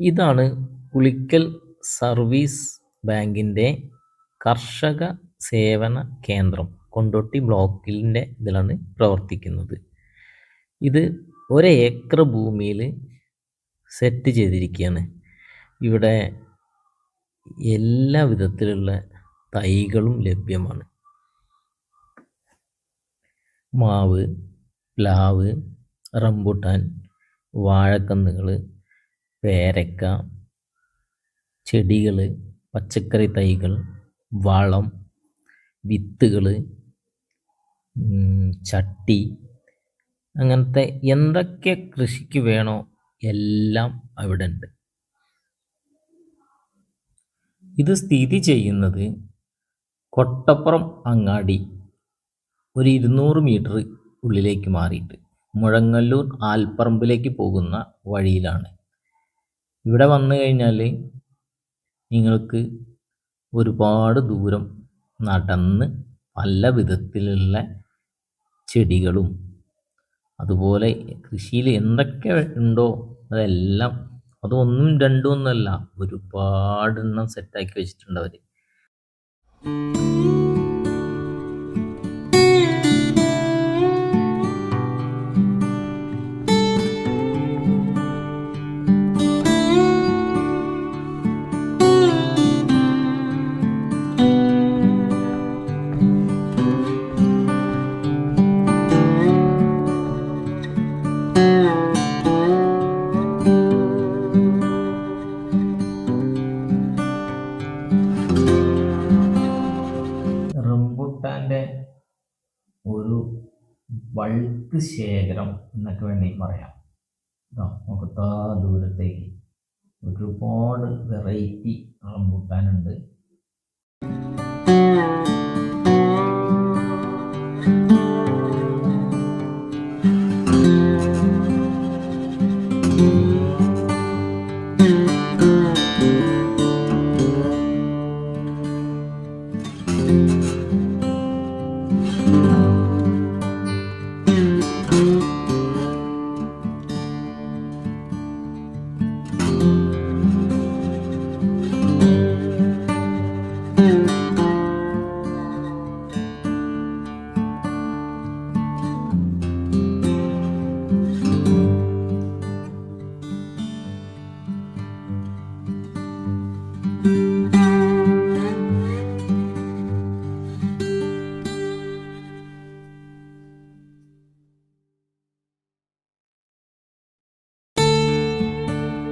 ഇതാണ് പുളിക്കൽ സർവീസ് ബാങ്കിന്റെ കർഷക സേവന കേന്ദ്രം കൊണ്ടോട്ടി ബ്ലോക്കിന്റെ ഇതിലാണ് പ്രവർത്തിക്കുന്നത്. ഇത് ഒരു ഏക്കർ ഭൂമിയിൽ സെറ്റ് ചെയ്തിരിക്കുകയാണ്. ഇവിടെ എല്ലാ വിധത്തിലുള്ള തൈകളും ലഭ്യമാണ്. മാവ് പ്ലാവ് റംബുട്ടാൻ വാഴക്കന്നുകൾ പേരക്ക ചെടികൾ പച്ചക്കറി തൈകൾ വളം വിത്തുകൾ ചട്ടി അങ്ങനത്തെ എന്തൊക്കെ കൃഷിക്ക് വേണോ എല്ലാം അവിടെ ഉണ്ട് ഇത് സ്ഥിതി ചെയ്യുന്നത് കൊട്ടപ്പുറം അങ്ങാടി ഒരു ഇരുന്നൂറ് മീറ്റർ ഉള്ളിലേക്ക് മാറിയിട്ട് മുഴങ്ങല്ലൂർ ആൽപ്പറമ്പിലേക്ക് പോകുന്ന വഴിയിലാണ്. ഇവിടെ വന്നു കഴിഞ്ഞാൽ നിങ്ങൾക്ക് ഒരുപാട് ദൂരം നടന്ന് പല വിധത്തിലുള്ള ചെടികളും അതുപോലെ കൃഷിയിൽ എന്തൊക്കെ ഉണ്ടോ അതെല്ലാം അതൊന്നും രണ്ടും ഒന്നുമല്ല ഒരുപാടെണ്ണം സെറ്റാക്കി വെച്ചിട്ടുണ്ട് അവർ ഒരു ബൾക്ക് ശേഖരം എന്നൊക്കെ വേണമെങ്കിൽ പറയാം. ഇതാ ദൂരത്തേക്ക് ഒരുപാട് വെറൈറ്റി റംബൂട്ടാനുണ്ട്